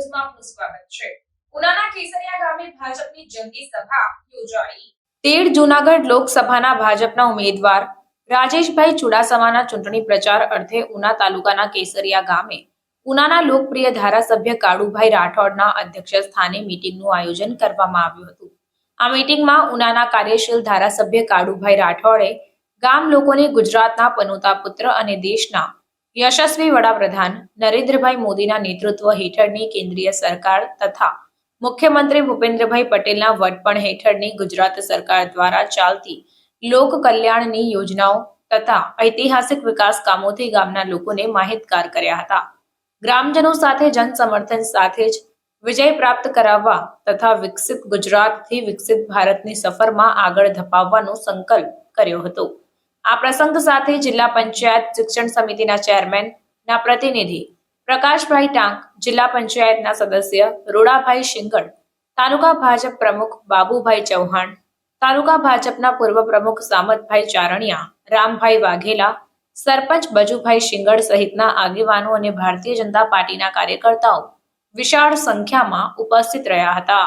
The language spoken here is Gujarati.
ન્યૂઝમાં આપનું સ્વાગત છે. ઉનાના કેસરિયા ગામે ભાજપની જંગી સભા યોજાઈ. તેર જૂનાગઢ લોકસભાના ભાજપના ઉમેદવાર રાજેશભાઈ ચુડાસમાના ચૂંટણી પ્રચાર અર્થે ઉના તાલુકાના કેસરિયા ગામે ઉનાના લોકપ્રિય ધારાસભ્ય કાળુભાઈ રાઠોડના અધ્યક્ષ સ્થાને મીટિંગનું આયોજન કરવામાં આવ્યું હતું. આ મીટિંગમાં ઉનાના કાર્યશીલ ધારાસભ્ય કાળુભાઈ રાઠોડે ગામ લોકોને ગુજરાતના પનોતા પુત્ર અને દેશના યશસ્વી વડાપ્રધાન નરેન્દ્રભાઈ મોદીના નેતૃત્વ હેઠળની કેન્દ્રીય સરકાર તથા મુખ્યમંત્રી ભૂપેન્દ્રભાઈ પટેલના વડપણ હેઠળની ગુજરાત સરકાર દ્વારા ચાલતી લોક કલ્યાણની યોજનાઓ તથા ઐતિહાસિક વિકાસ કામોથી ગામના લોકોને માહિતગાર કર્યા હતા. ગ્રામજનો સાથે જન સમર્થન સાથે જ વિજય પ્રાપ્ત કરાવવા તથા વિકસિત ગુજરાતથી વિકસિત ભારતની સફરમાં આગળ ધપાવવાનો સંકલ્પ કર્યો હતો. આ પ્રસંગ સાથે જિલ્લા પંચાયત શિક્ષણ સમિતિના ચેરમેન ના પ્રતિનિધિ પ્રકાશભાઈ ટાંક, જિલ્લા પંચાયતના સદસ્ય રોડાભાઈ શિંગડ તાલુકા ભાજપ પ્રમુખ બાબુભાઈ ચૌહાણ, તાલુકા ભાજપના પૂર્વ પ્રમુખ સામતભાઈ ચારણિયા, રામભાઈ વાઘેલા, સરપંચ બજુભાઈ શિંગડ સહિતના આગેવાનો અને ભારતીય જનતા પાર્ટીના કાર્યકર્તાઓ વિશાળ સંખ્યામાં ઉપસ્થિત રહ્યા હતા.